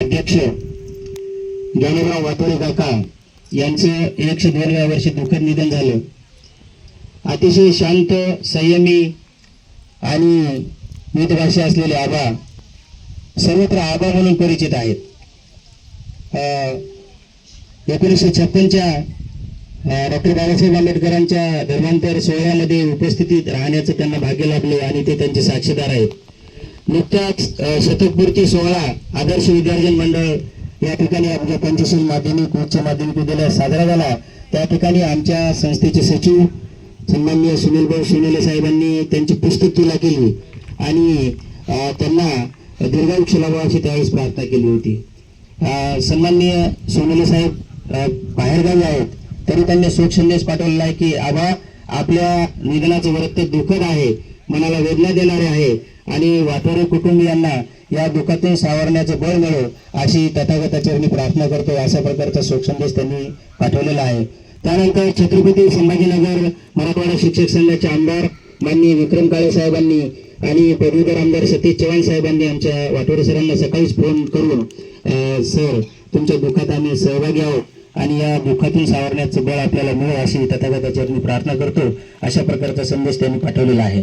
अध्यक्ष ज्ञानराव वाटोळे काका यांचं एकशे दोनव्या वर्षी दुःखद निधन झालं. अतिशय शांत संयमी आणि मितभाषी असलेले आबा सर्वत्र आबा म्हणून परिचित आहेत. एकोणीसशे छप्पनच्या डॉक्टर बाबासाहेब आंबेडकरांच्या धर्मांतर सोहळ्यामध्ये उपस्थितीत राहण्याचं त्यांना भाग्य लाभले आणि ते त्यांचे साक्षीदार आहेत. नुकताच शतकपूर्ती सोहळा आदर्श विद्यार्थी मंडळ या ठिकाणी आमच्या पंचशील माध्यमिक उच्च माध्यमिक विद्यालयात साजरा झाला. त्या ठिकाणी आमच्या संस्थेचे सचिव सन्माननीय सुनीलभाऊ शिवनेले साहेबांनी त्यांची पुस्तक तुला केली आणि त्यांना दीर्घायुष्य लाभावं अशी त्यावेळेस प्रार्थना केली होती. अ, सन्माननीय सोनेले साहेब बाहेरगावी आहेत तरी त्यांनी शोक संदेश पाठवलेला आहे की आबा आपल्या निधनाचं वृत्त दुःखद आहे. मनाला वेदना देणारे आहे. आणि वाटोरे कुटुंबियांना या दुःखातून सावरण्याचं बळ मिळो अशी तथागताच्या मी प्रार्थना करतो. अशा प्रकारचा शोकसंदेश त्यांनी पाठवलेला आहे. त्यानंतर छत्रपती संभाजीनगर मराठवाडा शिक्षक संघाचे आमदार माननीय विक्रम काळे साहेबांनी आणि पदवीधर आमदार सतीश चव्हाण साहेबांनी आमच्या वाटोरे सरांना सकाळीच फोन करून सर तुमच्या दुःखात आम्ही सहभागी आहोत आणि या दुःखातून सावरण्याचं बळ आपल्याला मिळो अशी तथागताच्या मी प्रार्थना करतो. अशा प्रकारचा संदेश त्यांनी पाठवलेला आहे.